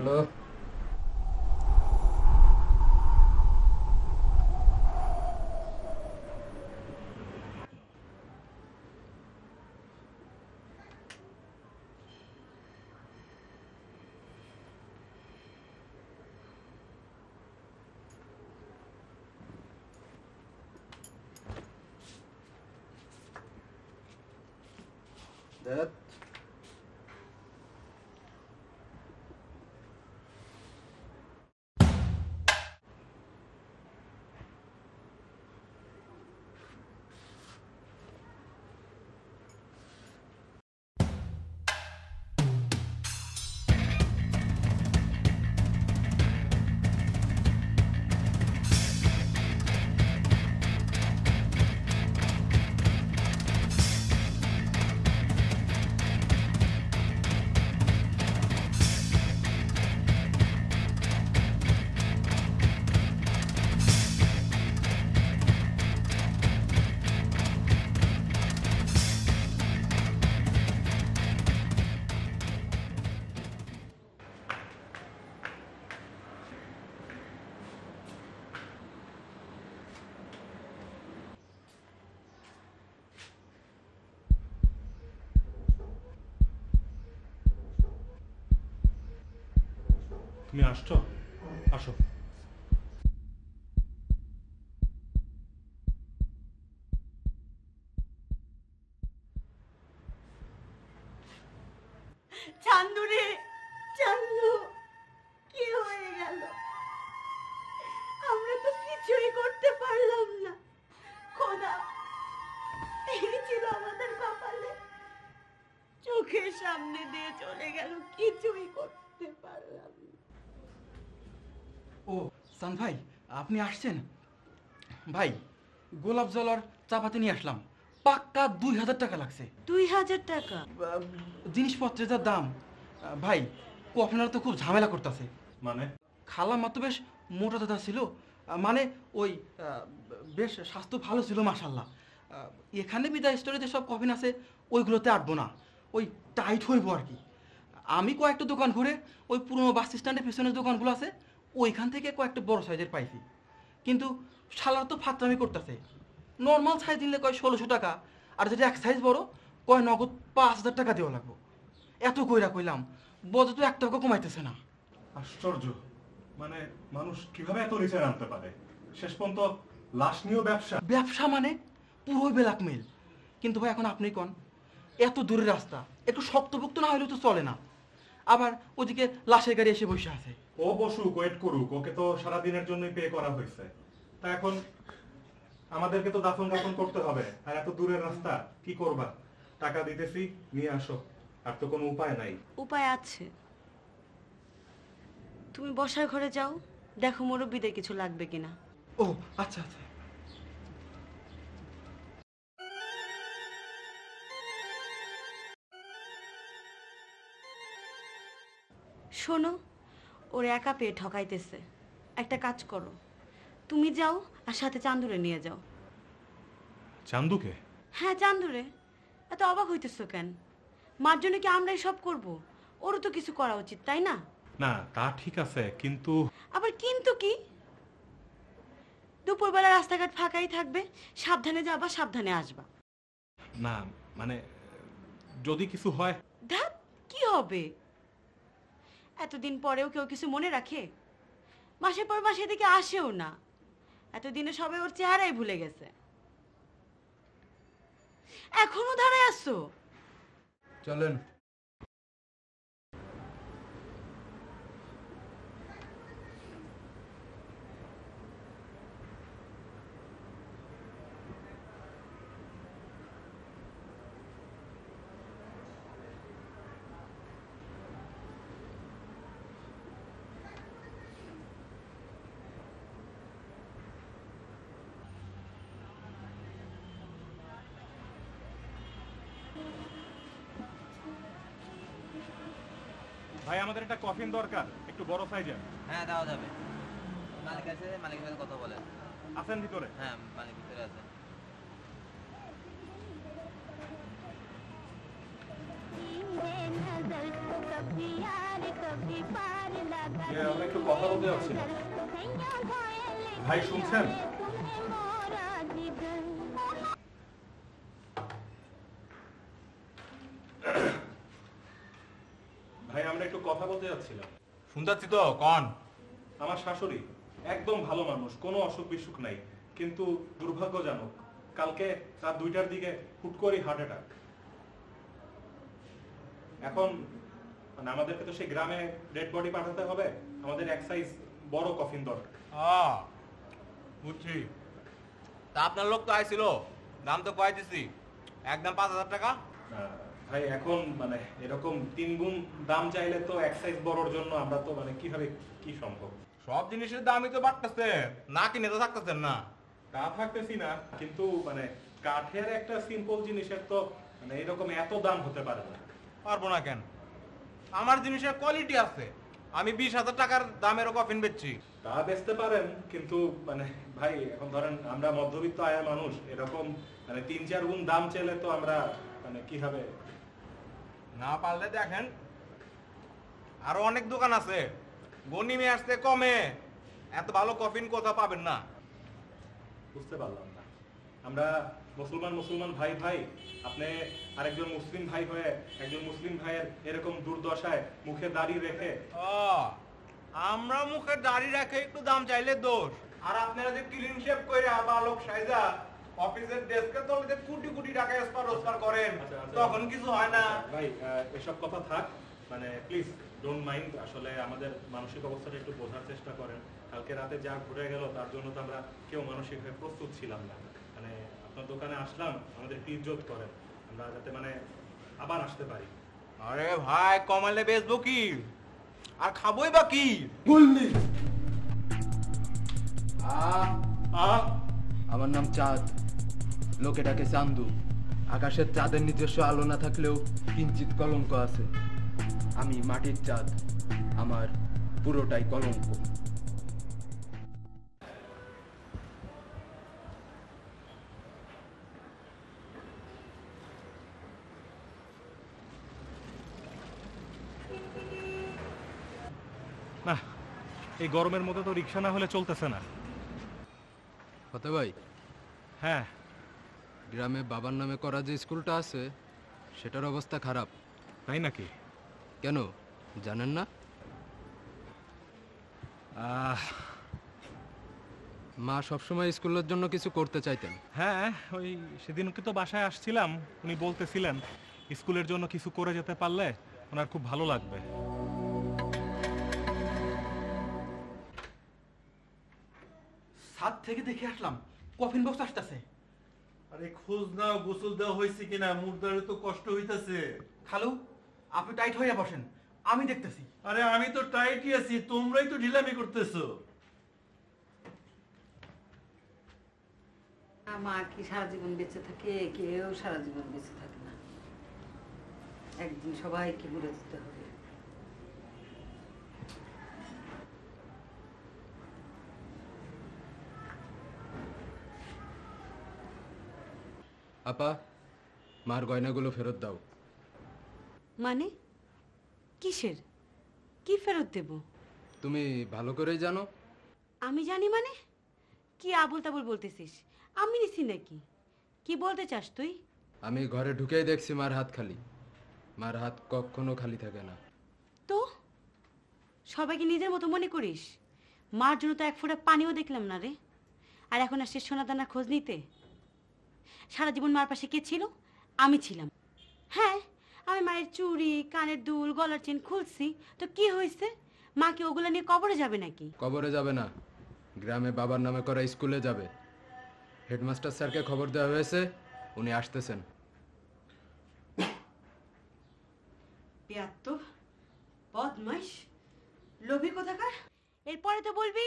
Hello? that তুমি আসছো? আসো। সান ভাই আপনি আসছেন? ভাই গোলাপ জল আর চাপাতি নিয়ে আসলাম। পাক্কা দুই হাজার টাকা লাগছে। দুই হাজার টাকা? জিনিসপত্রের যা দাম ভাই কফিনার তো খুব ঝামেলা করতেছে। মানে? খালা মা তো বেশ মোটা দাদা ছিল মানে ওই বেশ স্বাস্থ্য ভালো ছিল মাসাল্লাহ এখানে বিদায় স্টোরে যে সব কফিন আছে ওইগুলোতে আটবো না। ওই টাইট হইব আর কি। আমি কয়েকটা দোকান ঘুরে ওই পুরনো বাস স্ট্যান্ডের পিছনের দোকানগুলো আছে ওইখান থেকে কয়েকটা বড় সাইজের পাইছি। কিন্তু শালার তো ফাতরামি করতেছে। নর্মাল সাইজ নিলে কয় ষোলোশো টাকা আর যেটা এক সাইজ বড় কয় নগদ পাঁচ হাজার টাকা দেওয়া লাগবো। এত কইরা কইলাম বজে তো এক টাকা কমাইতেছে না। আশ্চর্য। মানে মানুষ কীভাবে এত নিচে নামতে পারে? শেষ পর্যন্ত লাশ নিয়েও ব্যবসা। ব্যবসা মানে পুরোই ব্ল্যাকমেল কিন্তু ভাই এখন আপনি কোন? এত দূরের রাস্তা। একটু শক্তভুক্ত না হলেও তো চলে না। আবার ওদিকে লাশের গাড়ি এসে বসে আছে। ও বসুক ওয়েট করুক ওকে তো সারা দিনের জন্যই পে করা হয়েছে। তা এখন আমাদেরকে তো দাফন দাফন করতে হবে আর এত দূরের রাস্তা কি করবা? টাকা দিতেছি নিয়ে আসো আর তো কোনো উপায় নাই। উপায় আছে। তুমি বসার ঘরে যাও দেখো মুরব্বীদের কিছু লাগবে কিনা। ও আচ্ছা আচ্ছা। শোনো ওর একা পেয়ে ঠকাইতেছে। একটা কাজ করো। তুমি যাও আর সাথে চান্দুরে নিয়ে যাও। চান্দুকে? হ্যাঁ চান্দুরে। এত অবাক হইতেছো কেন? মার জন্য কি আমরাই সব করব? ওরও তো কিছু করা উচিত তাই না? না তা ঠিক আছে কিন্তু আবার কিন্তু কি? দুপুরবেলা রাস্তাঘাট ফাঁকাই থাকবে সাবধানে যাবা সাবধানে আসবা। না মানে যদি কিছু হয় ধ্যাত কি হবে? এতদিন পরেও কেউ কিছু মনে রাখে? মাসের পর মাসে এদিকে আসেও না। এতদিনে সবে ওর চেহারাই ভুলে গেছে। এখনও দাঁড়ায় আসছো চলেন। ভাই আমাদের একটা কফিন দরকার। একটু বড় সাইজের হ্যাঁ দেওয়া যাবে। মালিক আছে মালিকের সাথে কথা বলেন। আছেন ভিতরে? হ্যাঁ মালিক ভিতরে আছে। একটু কথা বলতে যাচ্ছি ভাই শুনছেন? তো কন। আমার শাশুড়ি একদম ভালো মানুষ কোনো অসুখ বিসুখ নাই কিন্তু দুর্ভাগ্যজনক কালকে রাত দুইটার দিকে হুট করেই হার্ট অ্যাটাক এখন মানে আমাদেরকে তো সেই গ্রামে ডেড বডি পাঠাতে হবে আমাদের এক সাইজ বড় কফিন দরকার। বুঝছি। তা আপনার লোক তো আইছিল দাম তো কয় দিছি একদম পাঁচ হাজার টাকা? আহ, ভাই এখন মানে এরকম তিন গুণ দাম চাইলে তো এক সাইজ বড়র জন্য আমরা তো মানে কীভাবে কি সম্ভব? সব জিনিসের দামই তো বাড়তেছে না কিনে তো থাকতেছেন না। তা থাকতেছি না কিন্তু মানে কাঠের একটা সিম্পল জিনিসের তো মানে এরকম এত দাম হতে পারে না। পারব না কেন? আমার জিনিসের কোয়ালিটি আছে আমি বিশ হাজার টাকার দামেরও কফিন বেচছি। তা বেচতে পারেন কিন্তু মানে ভাই এখন ধরেন আমরা মধ্যবিত্ত আয়া মানুষ এরকম মানে তিন চার গুণ দাম চেলে তো আমরা মানে কীভাবে না পারলে দেখেন আরও অনেক দোকান আছে। গনিমে আসতে কমে। এত ভালো কফিন কোথাও পাবেন না। বুঝতে পারলাম না। আমরা মুসলমান মুসলমান ভাই ভাই আপনি আরেকজন মুসলিম ভাই হয়ে একজন মুসলিম ভাইয়ের এরকম দুর্দশায় মুখে দাড়ি রেখে আমরা মুখে দাড়ি রাখে একটু দাম চাইলে দোষ। আর আপনারা যে ক্লিন শেভ করে বালক সাইজা অফিসের ডেস্কের তলে কোটি কোটি টাকা এসপার রোজগার করেন আচ্ছা, আচ্ছা। তখন কিছু হয় না। ভাই এসব কথা থাক মানে প্লিজ ডোন্ট মাইন্ড আসলে আমাদের মানসিক অবস্থাটা একটু বোঝার চেষ্টা করেন। কালকে রাতে যা ঘুরে গেল তার জন্য তো আমরা কেউ মানসিকভাবে প্রস্তুত ছিলাম না। মানে আপনার দোকানে আসলাম আমাদের একটু ইজ্জত করেন। আমরা যাতে মানে আবার আসতে পারি। আরে ভাই কমালে বেচবো কি? আর খাবোই বা কি? বললি। আহ আমার নাম চাঁদ। লোকে ডাকে চান্দু। আকাশের চাঁদের নিজস্ব আলো না থাকলেও কিঞ্চিত কলঙ্ক আছে। আমি মাটির চাঁদ আমার পুরোটাই কলঙ্ক। না এই গরমের মধ্যে তো রিক্সা না হলে চলতেছে না। হতে ভাই? হ্যাঁ। গ্রামে বাবার নামে করা যে স্কুলটা আছে সেটার অবস্থা খারাপ। তাই নাকি? কেন? জানেন না? আহ, মা সবসময় স্কুলের জন্য কিছু করতে চাইতেন। হ্যাঁ ওই সেদিনকে তো বাসায় আসছিলাম উনি বলতেছিলেন স্কুলের জন্য কিছু করে যেতে পারলে ওনার খুব ভালো লাগবে। সাত থেকে দেখে আসলাম কফিন বক্স আসতেছে। আরে খোঁজ নাও গোসল দেওয়া হয়েছে কিনা? মুর্দারে তো কষ্ট হইতাছে। খালু আপনি টাইট হয়ে বসেন আমি দেখতেছি। আরে আমি তো টাইটই আছি তোমরাই তো ঢিলামি করতেছো। মা কি সারা জীবন বেঁচে থাকে? কেউ সারা জীবন বেঁচে থাকে না। একদিন সবাইকে ঘুরে দিতে হবে। আপা মার গয়নাগুলো ফেরত দাও। মানে? কিসের? কি ফেরত দেব? তুমি ভালো করে জানো। আমি জানি মানে? কি আবল তাবল বলতেছিস? আমি নিছি নাকি? কি বলতে চাস তুই? আমি ঘরে ঢুকেই দেখছি মার হাত খালি। মার হাত কখনো খালি থাকে না। তো? সবাইকে নিজের মতো মনে করিস? মার জন্য তো এক ফোঁটা পানিও দেখলাম না রে। আর এখন আসছিস সোনা দানার খোঁজ নিতে? সারা জীবন মার পাশে কে ছিল? আমি ছিলাম। হ্যাঁ আমি মায়ের চুড়ি কানের দুল গলার চেন খুলছি। তো কি হয়েছে? মা কি ওগুলো নিয়ে কবরে যাবে নাকি? কবরে যাবে না। গ্রামে বাবার নামে করা স্কুলে যাবে। হেডমাস্টার স্যারকে খবর দেওয়া হয়েছে উনি আসতেছেন। বদমাস লোভী কোথাকার? এরপরে তো বলবি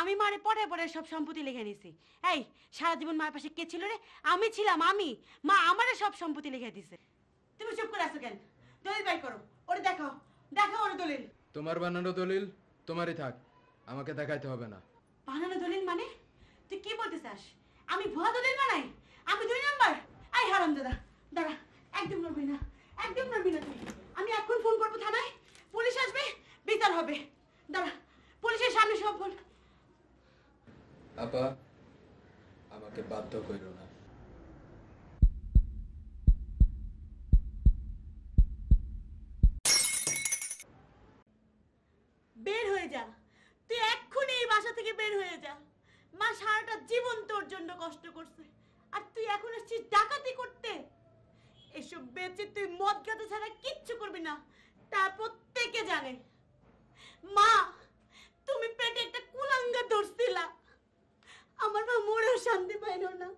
আমি মারে পরে পরে সব সম্পত্তি লিখে নিছি। এই সারা জীবন মায়ের পাশে কে ছিল রে? আমি ছিলাম আমি। মা আমারে সব সম্পত্তি লিখে দিছে। তুমি চুপ করে আছো কেন? দলিল বাই করো। ওরে দেখাও। দেখাও ওরে দলিল। তোমার বানানো দলিল তোমারই থাক। আমাকে দেখাইতে হবে না। বানানো দলিল মানে? তুই কি বলতে চাস? আমি ভুয়া দলিল বানাই? আমি দুই নাম্বার? আই হারাম দাদা। দাদা একদম নড়বি না। একদম নড়বি না তুই। আমি এখন ফোন করব থানায়। পুলিশ আসবে বিচার হবে। দাঁড়া পুলিশের সামনে সব বল। আপা, আমাকে বাধ্য করিল না। বের হয়ে যা। তুই এক্ষুনি এই বাসা থেকে বের হয়ে যা। মা সারাটা জীবন তোর জন্য কষ্ট করছে। আর তুই এখন আসছিস ডাকাতি করতে। এসব বেঁচে তুই মদ গাতে ছাড়া কিচ্ছু করবি না। তা প্রত্যেকে জানে। মা, তুমি পেটে একটা কুলাঙ্গা ধরছিলা। আমার মা মোরেও শান্তি পাইল না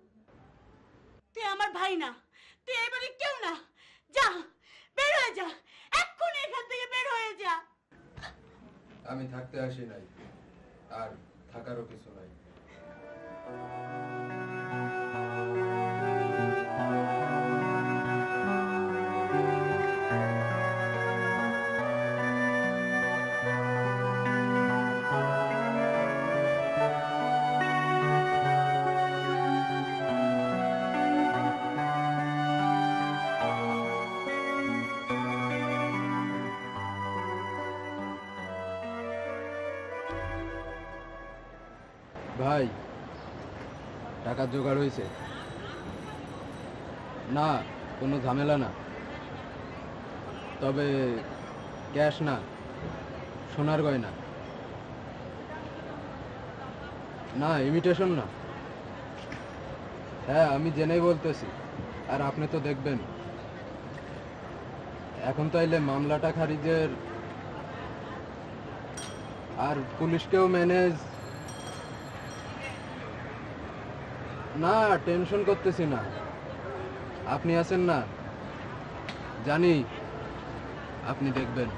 তুই আমার ভাই না, তুই এবারে কেউ না। যা, বের হয়ে যা, এক্ষুনি এখান থেকে বের হয়ে যা। আমি থাকতে আসি নাই, আর থাকারও কিছু নাই। ভাই, টাকা জোগাড় হয়েছে। না, কোনো ঝামেলা না। তবে ক্যাশ না, সোনার গয়না। না, ইমিটেশন না। হ্যাঁ আমি জেনেই বলতেছি, আর আপনি তো দেখবেন। এখন তাইলে মামলাটা খারিজের, আর পুলিশকেও ম্যানেজ না টেনশন করতেছি না। আপনি আছেন না? জানি আপনি দেখবেন।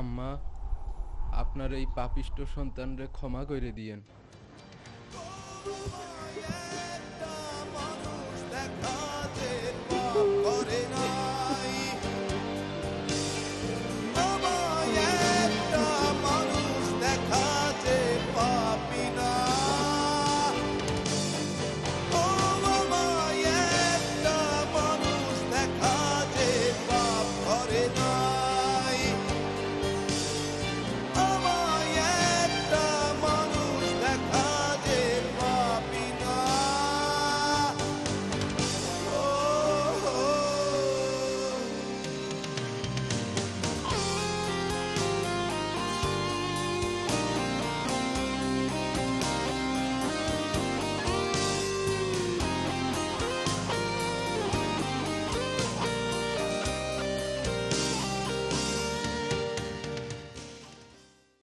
আম্মা আপনার এই পাপিষ্ট সন্তানরে ক্ষমা করে দিয়েন।